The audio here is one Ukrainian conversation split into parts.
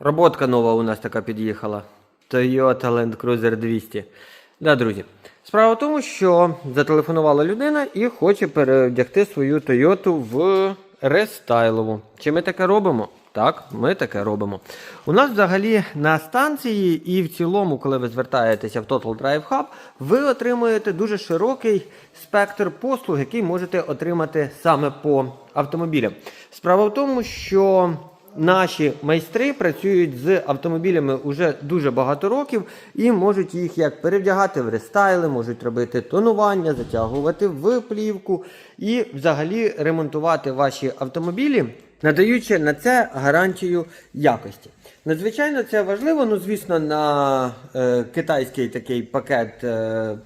Роботка нова у нас така під'їхала. Toyota Land Cruiser 200. Да, друзі. Справа в тому, що зателефонувала людина і хоче перевдягти свою Toyota в рестайлову. Чи ми таке робимо? Так, ми таке робимо. У нас взагалі на станції і в цілому, коли ви звертаєтеся в Total Drive Hub, ви отримуєте дуже широкий спектр послуг, який можете отримати саме по автомобілям. Справа в тому, що Наші майстри працюють з автомобілями уже дуже багато років і можуть їх як перевдягати в рестайли, можуть робити тонування, затягувати в плівку і взагалі ремонтувати ваші автомобілі, надаючи на це гарантію якості. Надзвичайно це важливо. Ну, звісно, на е, китайський такий пакет. Е,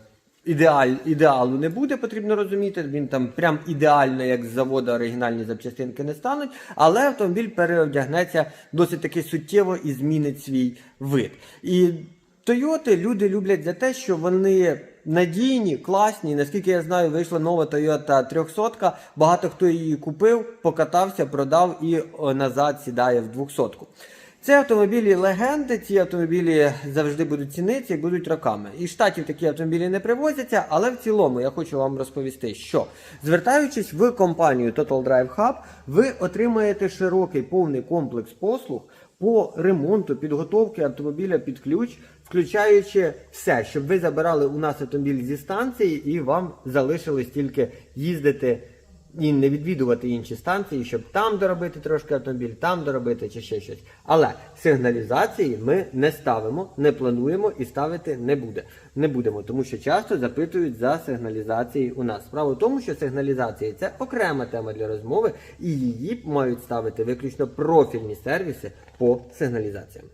Ідеаль, ідеалу не буде, потрібно розуміти. Він там прям ідеально, як з заводу оригінальні запчастинки не стануть, але автомобіль переодягнеться досить таки суттєво і змінить свій вид. І Тойоти люди люблять за те, що вони надійні, класні. Наскільки я знаю, вийшла нова Toyota 300. Багато хто її купив, покатався, продав і назад сідає в 200. Це автомобілі легенди, ці автомобілі завжди будуть цінитися і будуть роками. І штатів такі автомобілі не привозяться, але в цілому я хочу вам розповісти, що звертаючись в компанію Total Drive Hub, ви отримаєте широкий повний комплекс послуг по ремонту, підготовки автомобіля під ключ, включаючи все, щоб ви забирали у нас автомобіль зі станції і вам залишилось тільки їздити і не відвідувати інші станції, щоб там доробити трошки автомобіль, там доробити чи ще щось. Але сигналізації ми не ставимо, не плануємо і ставити не буде. Не будемо, тому що часто запитують за сигналізації у нас. Справа в тому, що сигналізації це окрема тема для розмови, і її мають ставити виключно профільні сервіси по сигналізаціям.